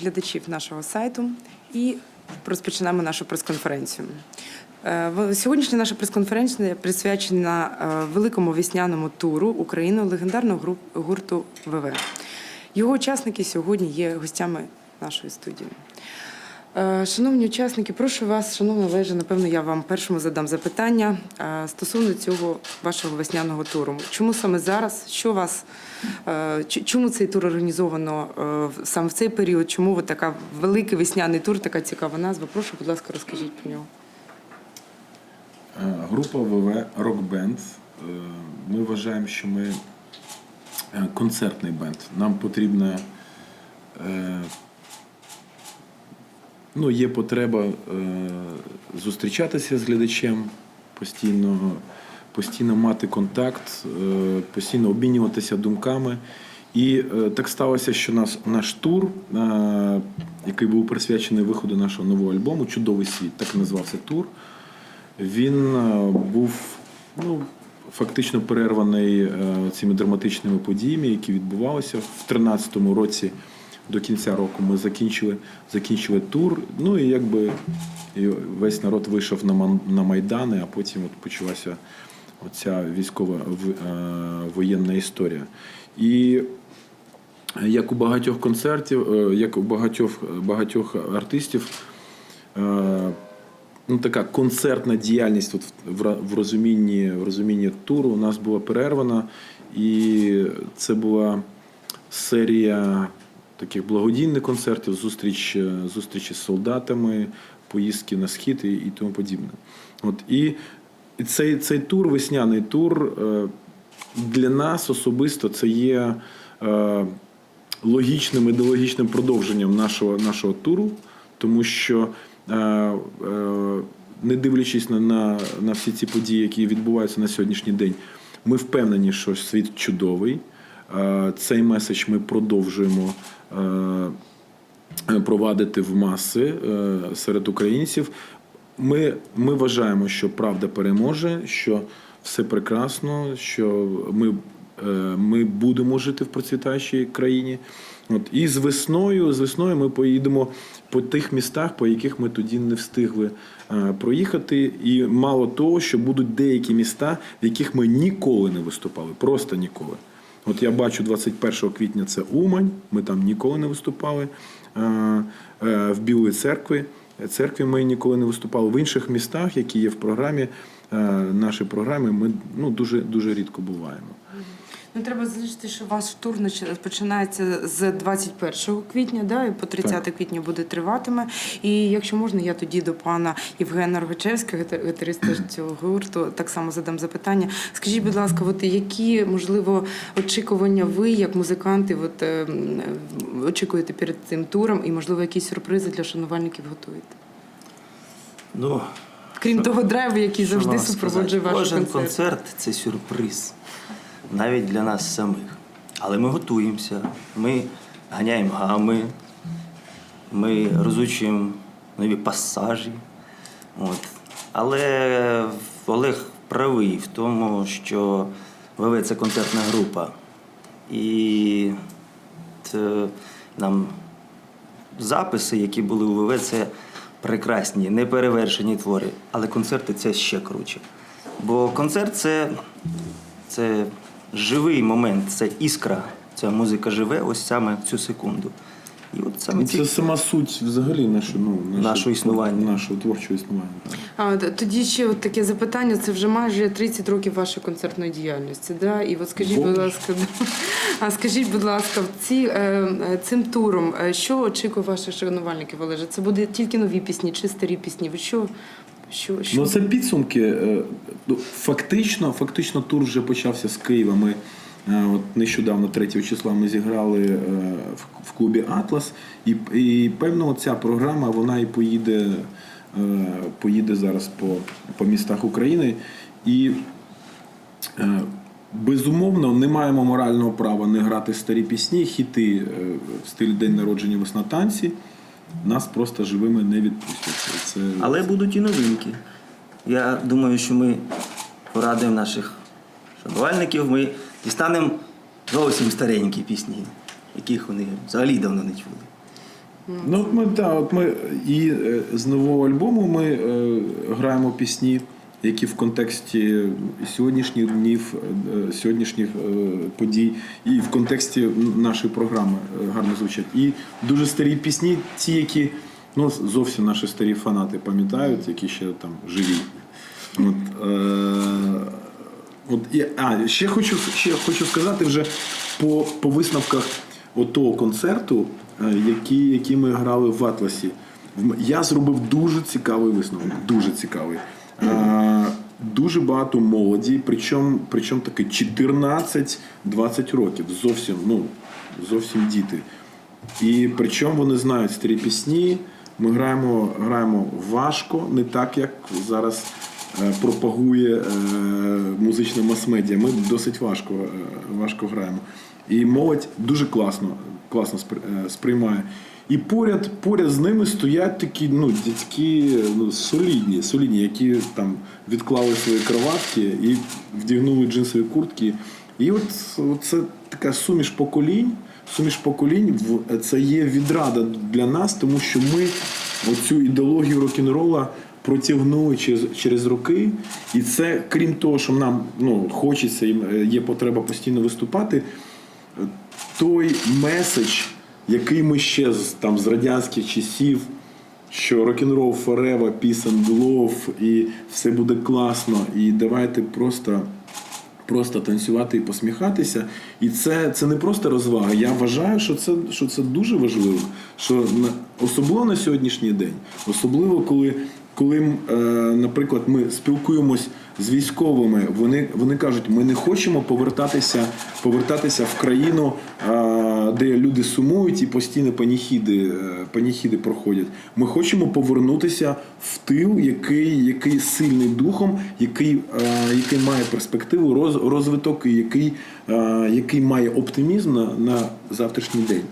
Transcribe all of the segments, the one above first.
Глядачів нашого сайту і розпочинаємо нашу прес-конференцію. Е, Сьогоднішня наша прес-конференція присвячена е, великому весняному туру України легендарного гурту ВВ. Його учасники сьогодні є гостями нашої студії. Е, Шановні учасники, прошу вас, шановна Олеже, напевно, я вам першому задам запитання е, стосовно цього вашого весняного туру. Чому саме зараз? Що вас е, чому цей тур організовано саме в цей період? Чому така великий весняний тур, така цікава назва? Прошу, будь ласка, розкажіть про нього. Група ВВ Бенд. Е, Ми вважаємо, що ми концертний бенд. Нам потрібна ну, є потреба е, зустрічатися з глядачем, постійно, постійно мати контакт, е, постійно обмінюватися думками. І е, так сталося, що нас, наш тур, е, який був присвячений виходу нашого нового альбому Чудовий світ, так і назвався тур. Він е, був ну, фактично перерваний е, цими драматичними подіями, які відбувалися в 2013 році. До кінця року ми закінчили, закінчили тур. Ну і якби і весь народ вийшов на на майдани, а потім от почалася оця військова е, воєнна історія. І як у багатьох концертів, е, як у багатьох, багатьох артистів, е, ну, така концертна діяльність от в, розумінні, в розумінні туру у нас була перервана, і це була серія таких благодійних концертів, зустріч, е, зустрічі з солдатами, поїздки на схід і, і тому подібне. От, і цей, цей тур, весняний тур, е, для нас особисто це є е, логічним ідеологічним продовженням нашого, нашого туру, тому що, не дивлячись на, на, на всі ці події, які відбуваються на сьогоднішній день, ми впевнені, що світ чудовий. Е, Цей меседж ми продовжуємо е, провадити в маси е, серед українців. Ми, ми вважаємо, що правда переможе, що все прекрасно, що ми, ми будемо жити в процвітаючій країні. От, і з весною, з весною ми поїдемо по тих містах, по яких ми тоді не встигли проїхати. І мало того, що будуть деякі міста, в яких ми ніколи не виступали, просто ніколи. От я бачу 21 квітня це Умань, ми там ніколи не виступали. Е, В Білої церкви Церкві ми ніколи не виступали. В інших містах, які є в програмі, е, нашій програмі, ми ну, дуже, дуже рідко буваємо. Ну, треба залишити, що ваш тур починається з 21 квітня, да, і по 30 Так. квітня буде триватиме. І якщо можна, я тоді до пана Євгена Рогачевського, гітар- гітариста цього гурту, так само задам запитання. Скажіть, будь ласка, от які можливо очікування ви, як музиканти, от, е, очікуєте перед цим туром, і можливо якісь сюрпризи для шанувальників готуєте? Ну, Крім Що- того драйву, який завжди супроводжує ваш Кожен концерт. концерт це сюрприз. Навіть для нас самих. Але ми готуємося, ми ганяємо гами, ми розучуємо нові пасажі. От. Але Олег правий в тому, що ВВ це концертна група. І це нам записи, які були у ВВ, це прекрасні, неперевершені твори. Але концерти це ще круче. Бо концерт це, це живий момент, це іскра. Ця музика живе ось саме в цю секунду. І от саме Це ці... сама суть взагалі нашого, ну, Нашого існування. Нашого творчого існування. А т- тоді ще от таке запитання. Це вже майже 30 років вашої концертної діяльності. Да? І от скажіть, будь Боже. ласка, да. а скажіть, будь ласка, в ці, е, е, цим туром, е, що очікує ваших шанувальників, Олеже? Це буде тільки нові пісні чи старі пісні? Ви що? Що, що? Ну, це підсумки. Е, ну, Фактично, фактично тур вже почався з Києва. Ми е, от нещодавно, 3 числа, ми зіграли е, в, клубі Атлас. І, і певно, ця програма вона і поїде, поїде зараз по, по містах України. І безумовно не маємо морального права не грати старі пісні, хіти в стилі День народження весна танці. Нас просто живими не відпустять. Це, Але будуть і новинки. Я думаю, що ми порадуємо наших шанувальників, ми дістанемо зовсім старенькі пісні, яких вони взагалі давно не чули. Ну, от ми, да, от ми і е, з нового альбому ми е, граємо пісні, які в контексті сьогоднішніх днів, е, сьогоднішніх е, подій, і в контексті нашої програми е, гарно звучать. І дуже старі пісні, ті, які ну, зовсім наші старі фанати пам'ятають, які ще там живі. От, е, От і, а ще хочу ще хочу сказати вже по, по висновках отого концерту, який, який ми грали в Атласі. Я зробив дуже цікавий висновок. Дуже цікавий. Е, дуже багато молоді, причому, причому таки 14-20 років. Зовсім, ну, зовсім діти. І причому вони знають старі пісні. Ми граємо, граємо важко, не так, як зараз е, пропагує е, музична мас-медіа. Ми досить важко, важко граємо. І молодь дуже класно, класно сприймає. І поряд, поряд з ними стоять такі ну, дядьки ну, солідні, солідні, які там відклали свої кроватки і вдягнули джинсові куртки. І от, от це така суміш поколінь. Суміш поколінь це є відрада для нас, тому що ми оцю ідеологію рок-н-рола протягнули через, через роки. І це, крім того, що нам ну, хочеться і е, є потреба постійно виступати, той меседж, який ми ще з, там, з радянських часів, що рок-н-рол forever, peace and love, і все буде класно, і давайте просто. Просто танцювати і посміхатися. І це, це не просто розвага. Я вважаю, що це, що це дуже важливо. Що на, особливо на сьогоднішній день, особливо коли, коли е, наприклад, ми спілкуємось з військовими, вони, вони кажуть, ми не хочемо повертатися, повертатися в країну, е, де люди сумують і постійно паніхіди, е, паніхіди проходять. Ми хочемо повернутися в тил, який, який сильний духом, який, який має перспективу, роз, розвиток, і який, який має оптимізм на, на завтрашній день.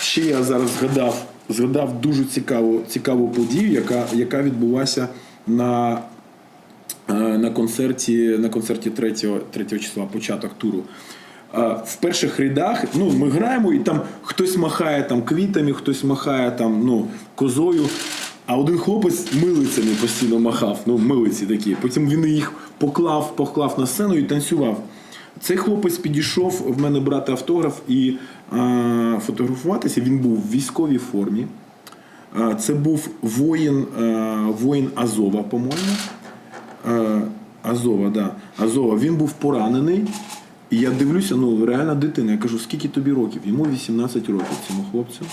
Ще я зараз згадав, згадав дуже цікаву, цікаву подію, яка, яка відбулася на, е, на концерті, на концерті 3, 3 числа, початок туру. Е, В перших рядах ну, ми граємо, і там хтось махає там, квітами, хтось махає там, ну, козою. А один хлопець милицями постійно махав, ну, милиці такі. Потім він їх поклав, поклав на сцену і танцював. Цей хлопець підійшов в мене брати автограф і е, фотографуватися. Він був в військовій формі. Е, це був воїн, е, воїн Азова, по-моєму. Е, Азова, да. Азова. Він був поранений. І я дивлюся, ну реальна дитина. Я кажу, скільки тобі років? Йому 18 років цьому хлопцю.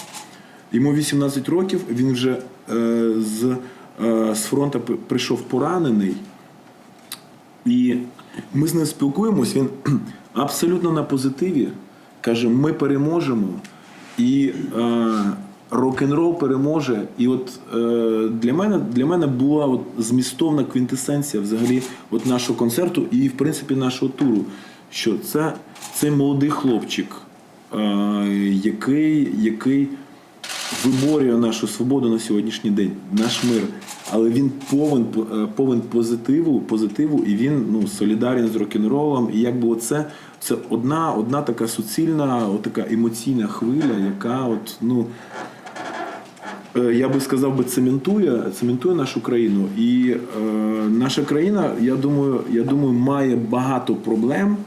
Йому 18 років, він вже е, з, е, з фронту прийшов поранений. І ми з ним спілкуємось, він абсолютно на позитиві. Каже, ми переможемо. І е, рок-н-рол переможе. І от е, для мене для мене була от змістовна квінтесенція взагалі от нашого концерту і, в принципі, нашого туру. Що це цей молодий хлопчик, е, який, який виборює нашу свободу на сьогоднішній день, наш мир. Але він повен, е, повен позитиву, позитиву, і він ну, солідарен з рок-н-ролом. І якби оце це одна, одна така суцільна, така емоційна хвиля, яка от, ну, е, я би сказав би, цементує, цементує нашу країну. І е, наша країна, я думаю, я думаю, має багато проблем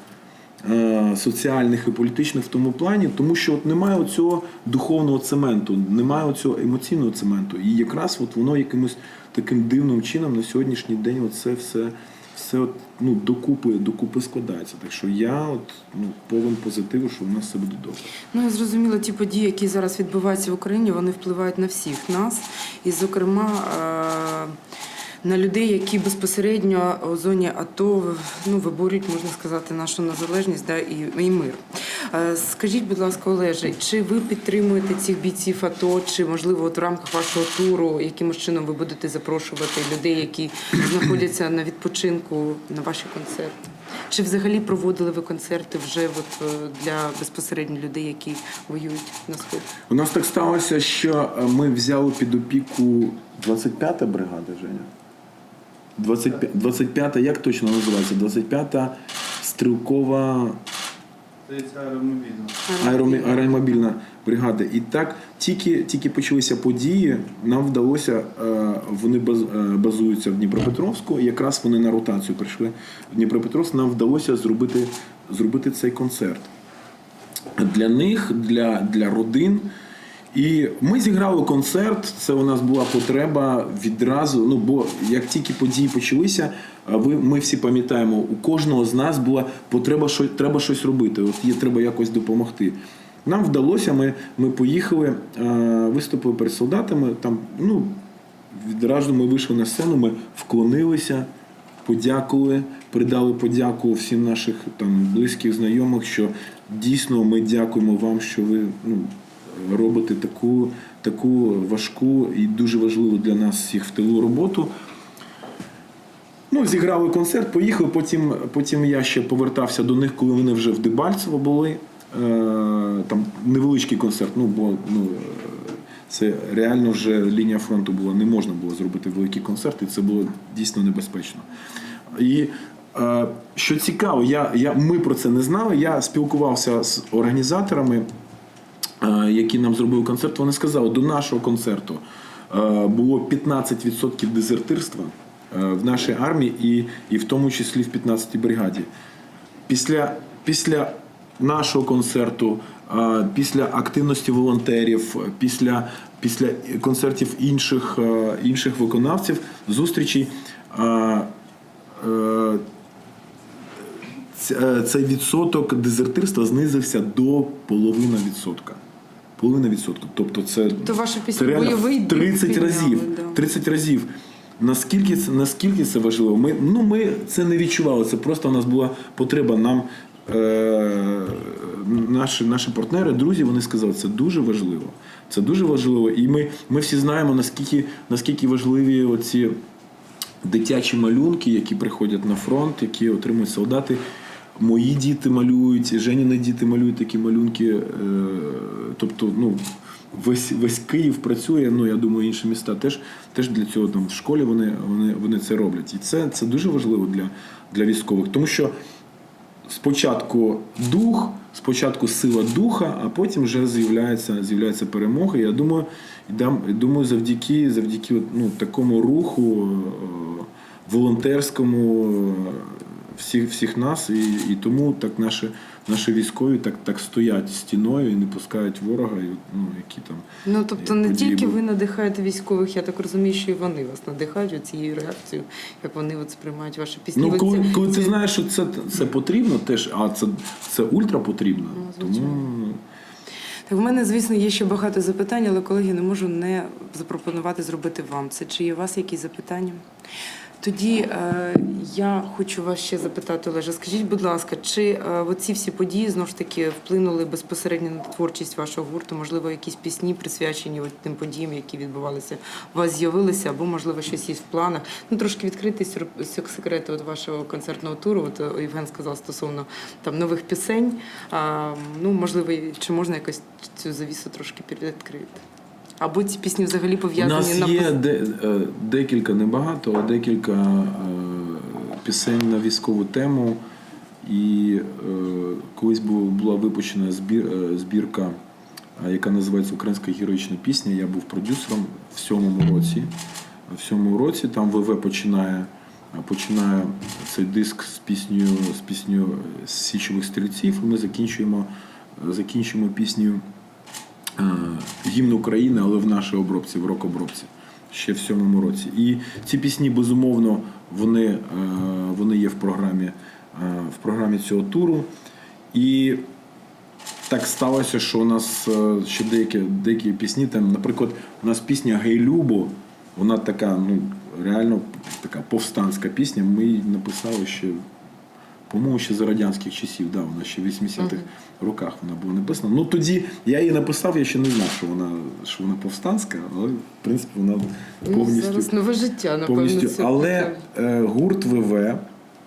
соціальних і політичних в тому плані, тому що от немає цього духовного цементу, немає цього емоційного цементу. І якраз от воно якимось таким дивним чином на сьогоднішній день це все, все от, ну, докупи, докупи складається. Так що я от, ну, повен позитиву, що в нас все буде добре. Ну зрозуміло, ті події, які зараз відбуваються в Україні, вони впливають на всіх нас, і, зокрема, е, на людей, які безпосередньо у зоні АТО ну, виборюють, можна сказати, нашу незалежність да, і, і мир. Е, Скажіть, будь ласка, Олеже, чи ви підтримуєте цих бійців АТО, чи можливо от в рамках вашого туру, якимось чином ви будете запрошувати людей, які знаходяться на відпочинку на ваші концерти? Чи взагалі проводили ви концерти вже от, е, для безпосередньо людей, які воюють на сході? У нас так сталося, що е, ми взяли під опіку 25-та бригада, Женя. 25, 25-та, як точно називається? 25-та стрілкова Здається, аеромобільно. аеромі- аеромобільна бригада. І так, тільки, тільки почалися події, нам вдалося, е, вони баз, е, базуються в Дніпропетровську, і якраз вони на ротацію прийшли в Дніпропетровськ, нам вдалося зробити, зробити цей концерт для них, для, для родин. І ми зіграли концерт. Це у нас була потреба відразу. Ну бо як тільки події почалися, ви ми всі пам'ятаємо, у кожного з нас була потреба, що треба щось робити. От є треба якось допомогти. Нам вдалося. Ми, ми поїхали, виступили перед солдатами. Там ну відразу ми вийшли на сцену. Ми вклонилися подякували, передали подяку всім наших там близьких знайомих, що дійсно ми дякуємо вам, що ви ну, робите таку, таку важку і дуже важливу для нас всіх в тилу роботу. Ну, зіграли концерт, поїхали. Потім, потім я ще повертався до них, коли вони вже в Дебальцево були. Е, там невеличкий концерт, ну бо ну, це реально вже лінія фронту була, не можна було зробити великий концерт, і це було дійсно небезпечно. І е, що цікаво, я, я, ми про це не знали. Я спілкувався з організаторами, які нам зробили концерт. Вони сказали, до нашого концерту е, було 15% дезертирства е, в нашій армії, і, і в тому числі в 15-й бригаді. Після, після нашого концерту, е, після активності волонтерів, після, після концертів інших, е, інших виконавців, е, е, е, Цей відсоток дезертирства знизився до половини відсотка. Половина відсотка. Тобто це, То ваша пісня це реально «Бойовий 30 підняли, разів. да. 30 разів. Наскільки це, наскільки це важливо? Ми, ну, ми це не відчували. Це просто у нас була потреба. Нам е, наші, наші партнери, друзі, вони сказали, це дуже важливо. Це дуже важливо. І ми, ми всі знаємо, наскільки, наскільки важливі оці дитячі малюнки, які приходять на фронт, які отримують солдати. Мої діти малюють, Женіни діти малюють такі малюнки. Е, тобто, ну, весь, весь Київ працює. Ну, я думаю, інші міста теж, теж для цього там в школі вони, вони, вони це роблять. І це, це дуже важливо для, для військових. Тому що спочатку дух, спочатку сила духа, а потім вже з'являється, з'являється перемога. Я думаю, дам- думаю, завдяки, завдяки ну, такому руху е, волонтерському всіх, всіх нас, і, і тому так наші, наші військові так, так стоять стіною і не пускають ворога, і, ну, які там. Ну тобто не тільки були. ви надихаєте військових, я так розумію, що і вони вас надихають цією реакцією, як вони от сприймають ваші пісні. Ну, коли, коли ти знаєш, що це, це потрібно теж, а це, це ультра потрібно. Ну, тому Так, в мене, звісно, є ще багато запитань, але колеги не можу не запропонувати зробити вам це. Чи є у вас якісь запитання? Тоді е, я хочу вас ще запитати, Олеже, скажіть, будь ласка, чи е, оці всі події знову ж таки вплинули безпосередньо на творчість вашого гурту? Можливо, якісь пісні присвячені от тим подіям, які відбувалися, у вас з'явилися, або можливо щось є в планах? Ну трошки відкрити сюр- сек- секрети от вашого концертного туру. От е, Євген сказав стосовно там нових пісень. А, ну можливо, чи можна якось цю завісу трошки відкрити? Або ці пісні взагалі У пов'язані нас на є де, е, декілька, небагато, але декілька е, пісень на військову тему. І е, колись була, була випущена збір, е, збірка, е, яка називається Українська героїчна пісня. Я був продюсером в сьомому році. В сьомому році там ВВ починає, починає цей диск з піснею, з піснею січових стрільців. І ми закінчуємо, закінчуємо піснею е, гімн України, але в нашій обробці, в рок-обробці, ще в сьомому році. І ці пісні, безумовно, вони, е, вони є в програмі, е, в програмі цього туру. І так сталося, що у нас е, ще деякі, деякі пісні, там, наприклад, у нас пісня Гей Любо, вона така, ну, реально така повстанська пісня. Ми її написали ще по-моєму, ще за радянських часів, да, вона ще в 80-х роках вона була написана. Ну тоді я її написав, я ще не знав, що вона, що вона повстанська, але в принципі вона Ну, повністю. зараз нове життя, напевно. повністю. Але е, гурт ВВ,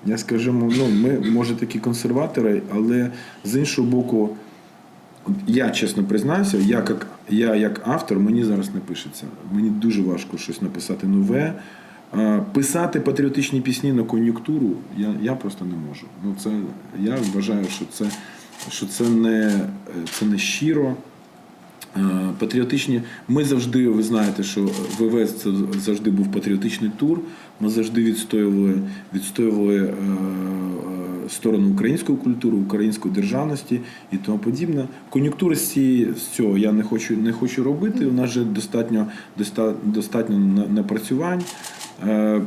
я скажімо, ну, ми може такі консерватори, але з іншого боку, я чесно признаюся, я як, я як автор, мені зараз не пишеться. Мені дуже важко щось написати нове. Писати патріотичні пісні на кон'юнктуру я, я просто не можу. Ну, це, я вважаю, що це, що це, не, це не щиро. Патріотичні. Ми завжди, ви знаєте, що ВВС це завжди був патріотичний тур. Ми завжди відстоювали, відстоювали сторону української культури, української державності і тому подібне. Кон'юнктури з цього я не хочу не хочу робити. У нас вже достатньо достатньо напрацювань. Е,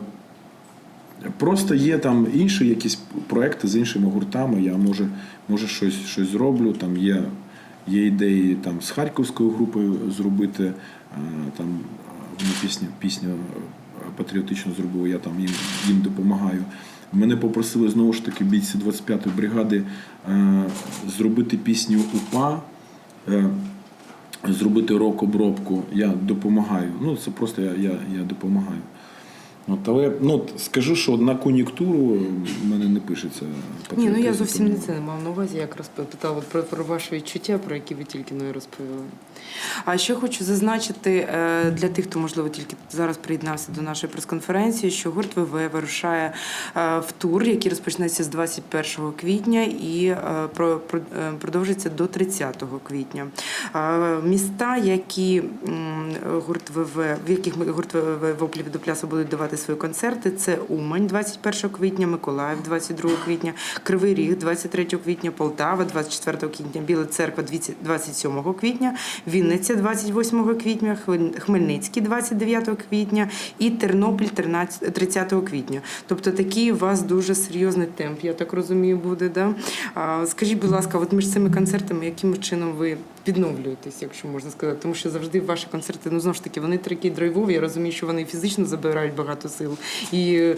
Просто є там інші якісь проекти з іншими гуртами. Я може, може щось, щось зроблю. Там є, є ідеї там з харківською групою зробити. е, Там е, вони пісню, пісню е, патріотично зробили, я там їм, їм допомагаю. Мене попросили знову ж таки бійці 25-ї бригади е, зробити пісню УПА. Е, зробити рок-обробку. Я допомагаю. Ну, це просто я, я, я допомагаю. От, але ну, скажу, що на кон'юнктуру в мене не пишеться. Ні, ну я зовсім не це не мав на увазі. Якраз питала про, про ваші відчуття, про які ви тільки і розповіли. А ще хочу зазначити е, для тих, хто можливо тільки зараз приєднався до нашої прес-конференції, що гурт ВВ вирушає е, в тур, який розпочнеться з 21 квітня і е, про, про- продовжиться до 30 квітня. Міста, які гурт ВВ, в яких гурт ВВ в до плясу будуть давати свої концерти, це Умань 21 квітня, Миколаїв 22 квітня, Кривий Ріг 23 квітня, Полтава 24 квітня, Біла Церква 27 квітня, Вінниця 28 квітня, Хмельницький 29 квітня і Тернопіль 13 30 квітня. Тобто такий у вас дуже серйозний темп, я так розумію, буде. Да? Скажіть, будь ласка, от між цими концертами, яким чином ви відновлюєтесь, якщо можна сказати, тому що завжди ваші концерти, ну знову ж таки, вони такі драйвові. Я розумію, що вони фізично забирають багато сил і. е,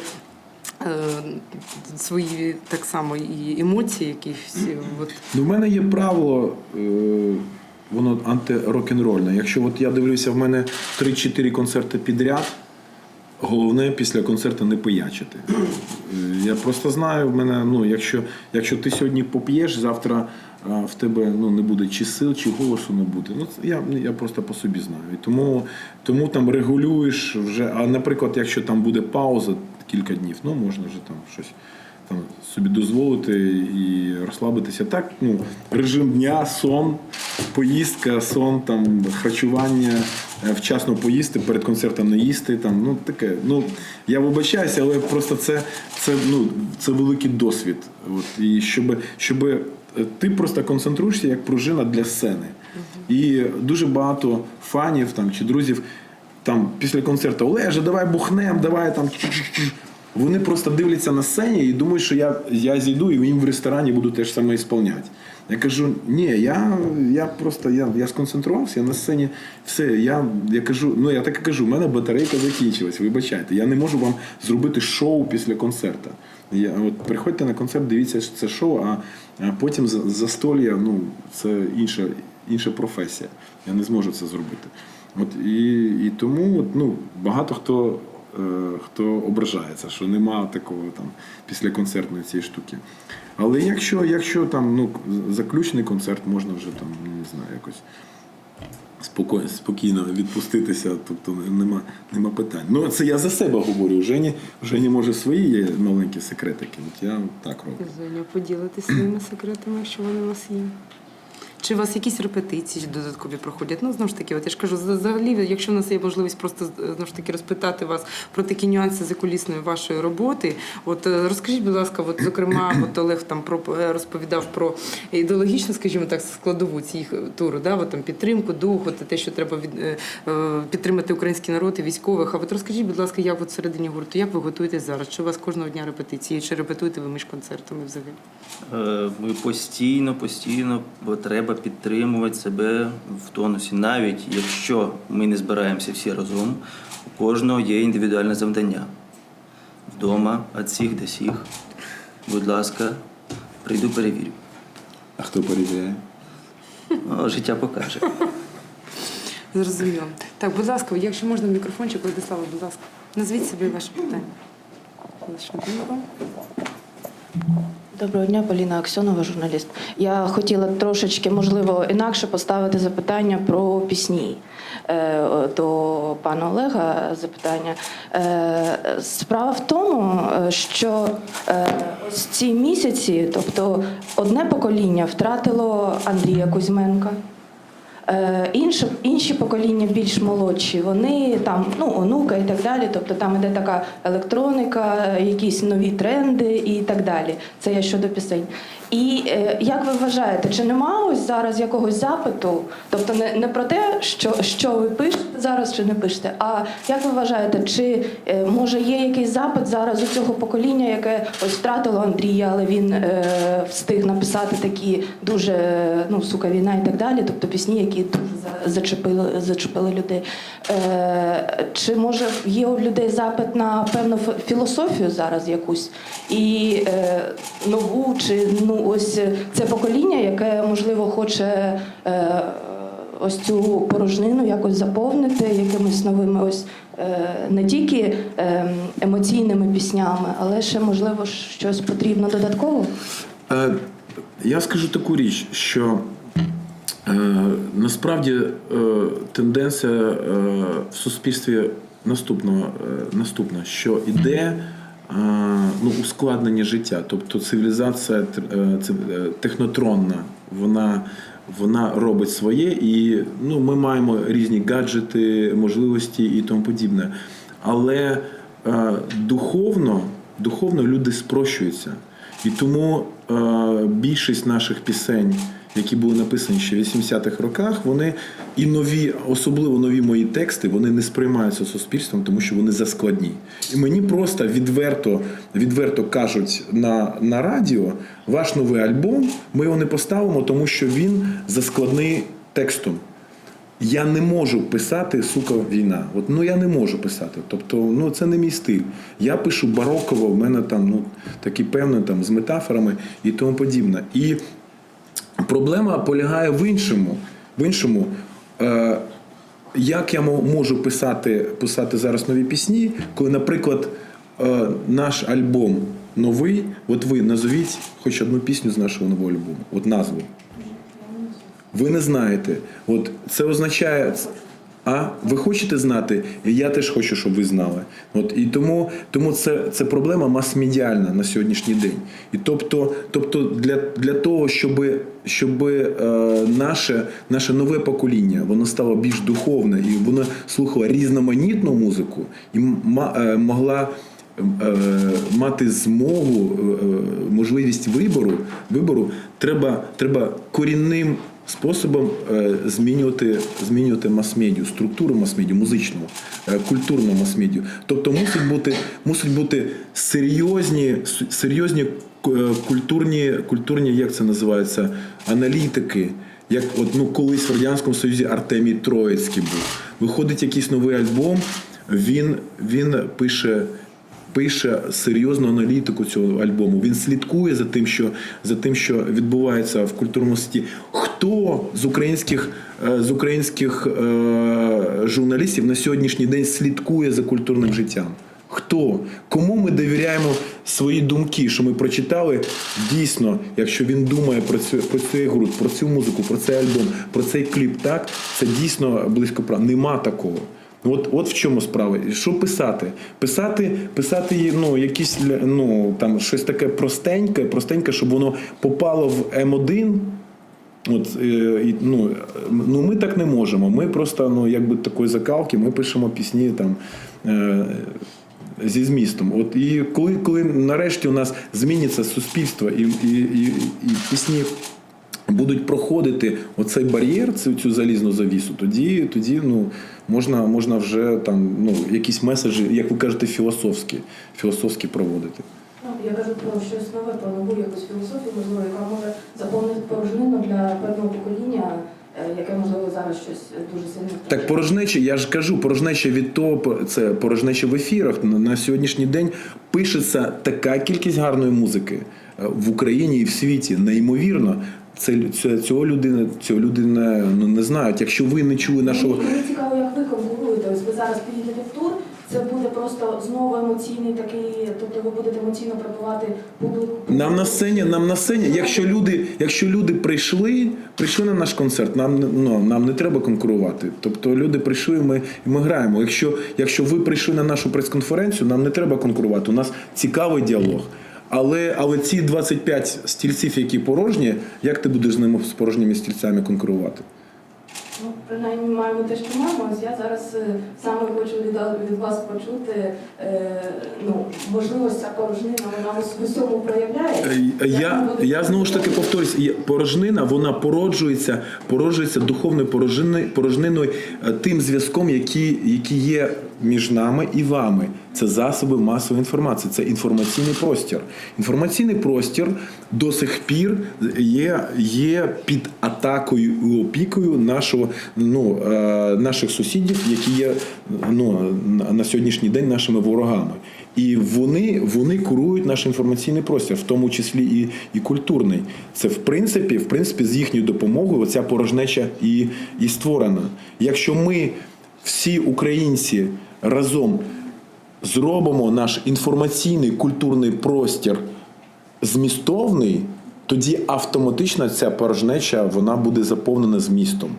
Свої так само і емоції, якісь от Ну, в мене є правило, е, воно антирок-н-рольне. Якщо от я дивлюся, в мене 3-4 концерти підряд, головне після концерту не пиячити. Е, Я просто знаю, в мене, ну, якщо, якщо ти сьогодні поп'єш, завтра в тебе ну, не буде чи сил, чи голосу не буде. Ну, це я, я просто по собі знаю. Тому, тому там регулюєш вже. А наприклад, якщо там буде пауза кілька днів, ну можна вже там щось там собі дозволити і розслабитися. Так, ну, режим дня, сон, поїздка, сон, там, харчування, е, вчасно поїсти, перед концертом не їсти. Там, ну, таке. Ну, я вибачаюся, але просто це, це, ну, це великий досвід. От, і щоб, щоб ти просто концентруєшся як пружина для сцени. І дуже багато фанів там, чи друзів там після концерту Олеже, давай бухнем, давай там. Вони просто дивляться на сцені і думають, що я, я зійду і їм в ресторані буду те ж саме ісполняти. Я кажу, ні, я, я просто я, я сконцентрувався я на сцені. Все, я, я кажу, ну я так і кажу, у мене батарейка закінчилась, вибачайте. Я не можу вам зробити шоу після концерту. Я, от, приходьте на концерт, дивіться, що це шоу, а потім за- застолья, ну, це інша, інша професія. Я не зможу це зробити. От, і, і тому ну, багато хто, е, хто ображається, що нема такого там після цієї штуки. Але якщо, якщо там ну, заключний концерт, можна вже там, ну, не знаю, якось спокійно, відпуститися, тобто нема, нема питань. Ну, це я за себе говорю. Жені, Жені може свої є маленькі секретики. От я так роблю. Женя, поділитись своїми секретами, що вони у вас є. Чи у вас якісь репетиції додаткові проходять? Ну, знову ж таки, от я ж кажу, взагалі, якщо в нас є можливість просто е, знову ж таки розпитати вас про такі нюанси закулісної вашої роботи. От е, розкажіть, будь ласка, от зокрема, от Олег там про е, розповідав про ідеологічну, скажімо так, складову цих туру, да, от, там підтримку, дух, от те, що треба від, підтримати український народ і військових. А от розкажіть, будь ласка, як от всередині гурту, як ви готуєтесь зараз? Чи у вас кожного дня репетиції? Чи репетуєте ви між концертами взагалі? Ми постійно, постійно бо треба підтримувати себе в тонусі. Навіть якщо ми не збираємося всі разом, у кожного є індивідуальне завдання. Вдома, от всіх до всіх. Будь ласка, прийду перевірю. А хто перевіряє? О, життя покаже. Зрозуміло. Так, будь ласка, якщо можна мікрофончик, Владислава, будь ласка, назвіть собі ваше питання. Швиденько. Доброго дня, Поліна Аксьонова, журналіст. Я хотіла трошечки, можливо, інакше поставити запитання про пісні. Е, До пана Олега запитання. Е, Справа в тому, е, що ось ці місяці, тобто одне покоління втратило Андрія Кузьменка. Е, інші, інші покоління більш молодші, вони там, ну, онука і так далі. Тобто там іде така електроніка, якісь нові тренди і так далі. Це я щодо пісень. І е, як ви вважаєте, чи нема ось зараз якогось запиту? Тобто не, не про те, що, що ви пишете зараз чи не пишете, а як ви вважаєте, чи е, може є якийсь запит зараз у цього покоління, яке ось втратило Андрія, але він е, встиг написати такі дуже ну сука, війна і так далі, тобто пісні, які дуже зачепили, зачепили людей. Е, чи може є у людей запит на певну філософію зараз якусь і е, нову, чи ну ось це покоління, яке можливо хоче. Е, ось цю порожнину якось заповнити якимись новими ось е, не тільки е, емоційними піснями, але ще можливо щось потрібно додатково. Е, Я скажу таку річ, що е, насправді е, тенденція е, в суспільстві наступного, е, наступна, що іде е, ну, ускладнення життя, тобто цивілізація е, е, технотронна, вона, вона робить своє, і ну, ми маємо різні гаджети, можливості і тому подібне. Але е, духовно, духовно люди спрощуються. І тому більшість наших пісень, які були написані ще в 80-х роках, вони і нові, особливо нові мої тексти, вони не сприймаються суспільством, тому що вони заскладні. І мені просто відверто, відверто кажуть на, на радіо, ваш новий альбом, ми його не поставимо, тому що він заскладний текстом. Я не можу писати сука війна. От ну я не можу писати. Тобто, ну це не мій стиль. Я пишу бароково, в мене там ну такі певні там з метафорами і тому подібне. І проблема полягає в іншому. В іншому, е, як я можу писати, писати зараз нові пісні, коли, наприклад, е, наш альбом новий, от ви назовіть хоч одну пісню з нашого нового альбому, от назву. Ви не знаєте. От це означає. А ви хочете знати? І я теж хочу, щоб ви знали. От і тому, тому це, це проблема мас-медіальна на сьогоднішній день. І тобто, тобто для, для того, щоб, щоб е, наше, наше нове покоління воно стало більш духовне і воно слухало різноманітну музику і е, могла е, мати змогу, е, е, можливість вибору, вибору треба, треба корінним способом е, змінювати, змінювати мас-медію, структуру мас-медію, музичну, е, культурну мас-медію. Тобто мусить бути, мусить бути серйозні, серйозні е, культурні, культурні, як це називається, аналітики. Як от, ну, колись в Радянському Союзі Артемій Троїцький був. Виходить якийсь новий альбом, він, він пише пише серйозну аналітику цього альбому. Він слідкує за тим, що за тим, що відбувається в культурному світі. Хто з українських е, з українських е, журналістів на сьогоднішній день слідкує за культурним життям? Хто? Кому ми довіряємо свої думки, що ми прочитали дійсно, якщо він думає про цю про цю ігру, про цю музику, про цей альбом, про цей кліп, так це дійсно близько прав. Нема такого. От, от в чому справа. Що писати? Писати, писати ну, якісь ну, там, щось таке простеньке, простеньке, щоб воно попало в М1. От, е, ну, ну, ми так не можемо. Ми просто, ну, якби такої закалки, ми пишемо пісні там. Е, Зі змістом. От і коли, коли нарешті у нас зміниться суспільство і, і, і, і пісні будуть проходити оцей бар'єр, цю, цю залізну завісу, тоді, тоді ну, можна, можна вже там ну, якісь меседжі, як ви кажете, філософські, філософські проводити. Ну, я кажу про щось нове, про нову якусь філософію, можливо, яка може заповнити порожнину для певного покоління, е, яке можливо зараз щось дуже сильно Так порожнеча, я ж кажу, порожнеча від того, це порожнеча в ефірах. На, сьогоднішній день пишеться така кількість гарної музики е, в Україні і в світі, неймовірно. Це, це цього людина, цього людина ну, не знають. Якщо ви не чули нашого. Мені, цікаво, як ви конкуруєте. Ось ви зараз. Це буде просто знову емоційний такий, тобто ви будете емоційно пробувати публіку. Нам на сцені, нам на сцені, якщо люди, якщо люди прийшли, прийшли на наш концерт, нам ну, нам не треба конкурувати. Тобто люди прийшли, ми, ми граємо. Якщо, якщо ви прийшли на нашу прес-конференцію, нам не треба конкурувати. У нас цікавий діалог. Але, але ці 25 стільців, які порожні, як ти будеш з ними з порожніми стільцями конкурувати? Ну, принаймні маємо те, що маємо. Ось я зараз е, саме хочу від, від вас почути. Е, ну, можливо, ця порожнина вона в усьому проявляється. Е, Я, я знову ж таки повторюсь, є- порожнина вона породжується, породжується духовною порожниною, порожниною е, тим зв'язком, який, який є між нами і вами. Це засоби масової інформації, це інформаційний простір. Інформаційний простір до сих пір є, є під атакою і опікою нашого, ну, е, наших сусідів, які є ну, на- сьогоднішній день нашими ворогами. І вони, вони курують наш інформаційний простір, в тому числі і, і культурний. Це в принципі, в принципі, з їхньою допомогою оця порожнеча і, і створена. Якщо ми всі українці разом зробимо наш інформаційний культурний простір змістовний, тоді автоматично ця порожнеча вона буде заповнена змістом.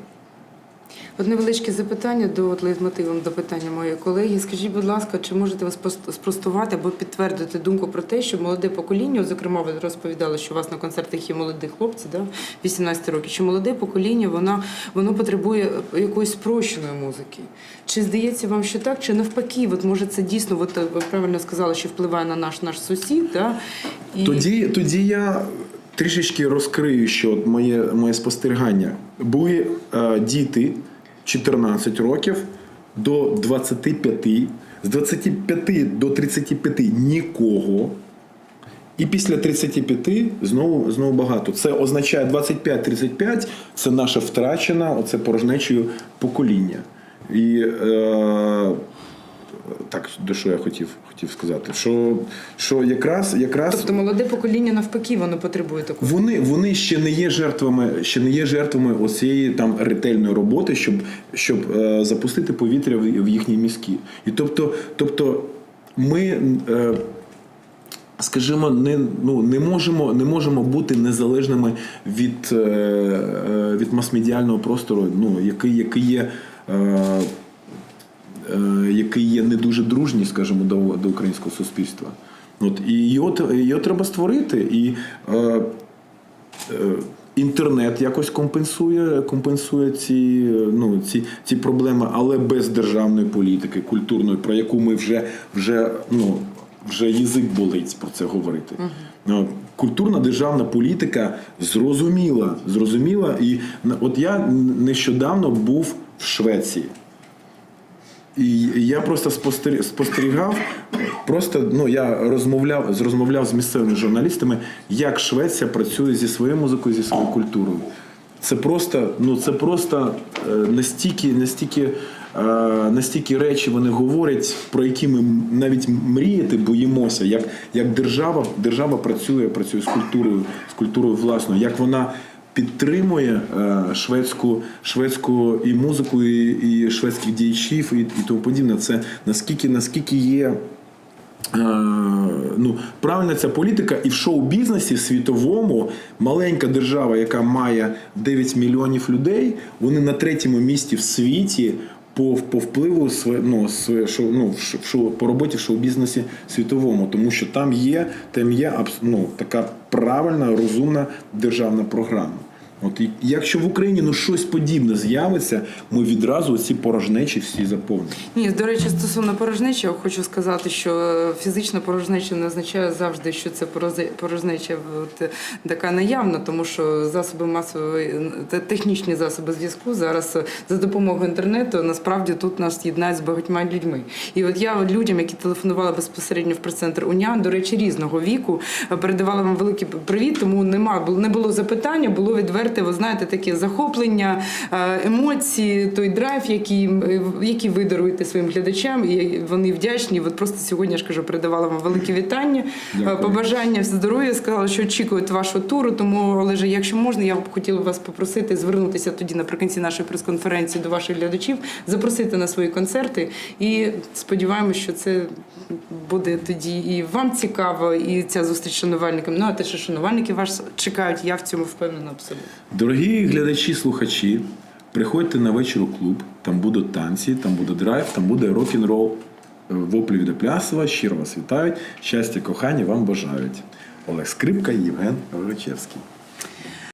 От невеличке запитання до от лейтмотивом до питання моєї колеги. Скажіть, будь ласка, чи можете ви спростувати або підтвердити думку про те, що молоде покоління, зокрема, ви розповідали, що у вас на концертах є молоді хлопці, да, 18 років, що молоде покоління воно, воно потребує якоїсь спрощеної музики. Чи здається вам, що так, чи навпаки, от може це дійсно, от ви правильно сказали, що впливає на наш наш сусід, да? І... Тоді, тоді я трішечки розкрию, що моє, моє спостерігання. Були е, діти 14 років до 25, з 25 до 35 нікого. І після 35 знову знову багато. Це означає 25-35 це наша втрачена, оце порожнечою покоління. І е, так, до що я хотів, хотів сказати? Що, що якраз, якраз Тобто молоде покоління навпаки, воно потребує такого. вони, вони ще не є жертвами, ще не є жертвами оцієї там ретельної роботи, щоб, щоб е, запустити повітря в, в їхні мізки. І тобто, тобто ми. Е, Скажімо, не, ну, не, можемо, не можемо бути незалежними від, е, е, від мас-медіального простору, ну, який, який є. Е, який є не дуже дружній, скажімо, до, до українського суспільства. От, і його, його треба створити. І е, е, інтернет якось компенсує, компенсує ці, е, ну, ці, ці проблеми, але без державної політики, культурної, про яку ми вже, вже, ну, вже язик болить про це говорити. Культурна державна політика зрозуміла, зрозуміла. І от я нещодавно був в Швеції. І я просто спостері- спостерігав, просто ну я розмовляв, розмовляв з місцевими журналістами, як Швеція працює зі своєю музикою, зі своєю культурою. Це просто, ну це просто е, настільки, настільки, е, настільки речі вони говорять, про які ми навіть мріяти боїмося, як, як держава, держава працює, працює з культурою, з культурою власною, як вона підтримує е, шведську, шведську і музику, і, і шведських діячів, і, і тому подібне. Це наскільки, наскільки є. Е, ну, правильна ця політика, і в шоу-бізнесі світовому маленька держава, яка має 9 мільйонів людей, вони на третьому місці в світі по, по впливу ну, ну, в ш- в шоу, по роботі в шоу-бізнесі світовому, тому що там є, там є ну, така правильна, розумна державна програма. От якщо в Україні ну щось подібне з'явиться, ми відразу ці порожнечі всі заповнимо. Ні, до речі, стосовно порожнечі, я хочу сказати, що фізична порожнеча не означає завжди, що це порожнеча от, така наявна, тому що засоби масової те- технічні засоби зв'язку зараз за допомогою інтернету насправді тут нас єднають з багатьма людьми. І от я людям, які телефонували безпосередньо в прес-центр УНЯН, до речі, різного віку, передавала вам великий привіт, тому нема не було запитання, було відверте, ви знаєте, таке захоплення, е, емоції, той драйв, який, е, який ви даруєте своїм глядачам, і вони вдячні. От просто сьогодні я ж кажу, передавала вам велике вітання, Дякую. е, побажання здоров'я. Сказала, що очікують вашу туру. Тому, Олеже, якщо можна, я б хотіла вас попросити звернутися тоді наприкінці нашої прес-конференції до ваших глядачів, запросити на свої концерти. І сподіваємося, що це буде тоді і вам цікаво, і ця зустріч з шанувальниками. Ну а те, що шанувальники вас чекають, я в цьому впевнена абсолютно. Дорогі глядачі, слухачі, приходьте на вечір у клуб, там будуть танці, там буде драйв, там буде рок-н-рол. Воплі від Плясова, щиро вас вітають. Щастя, кохання вам бажають. Олег Скрипка Євген Рогачевський.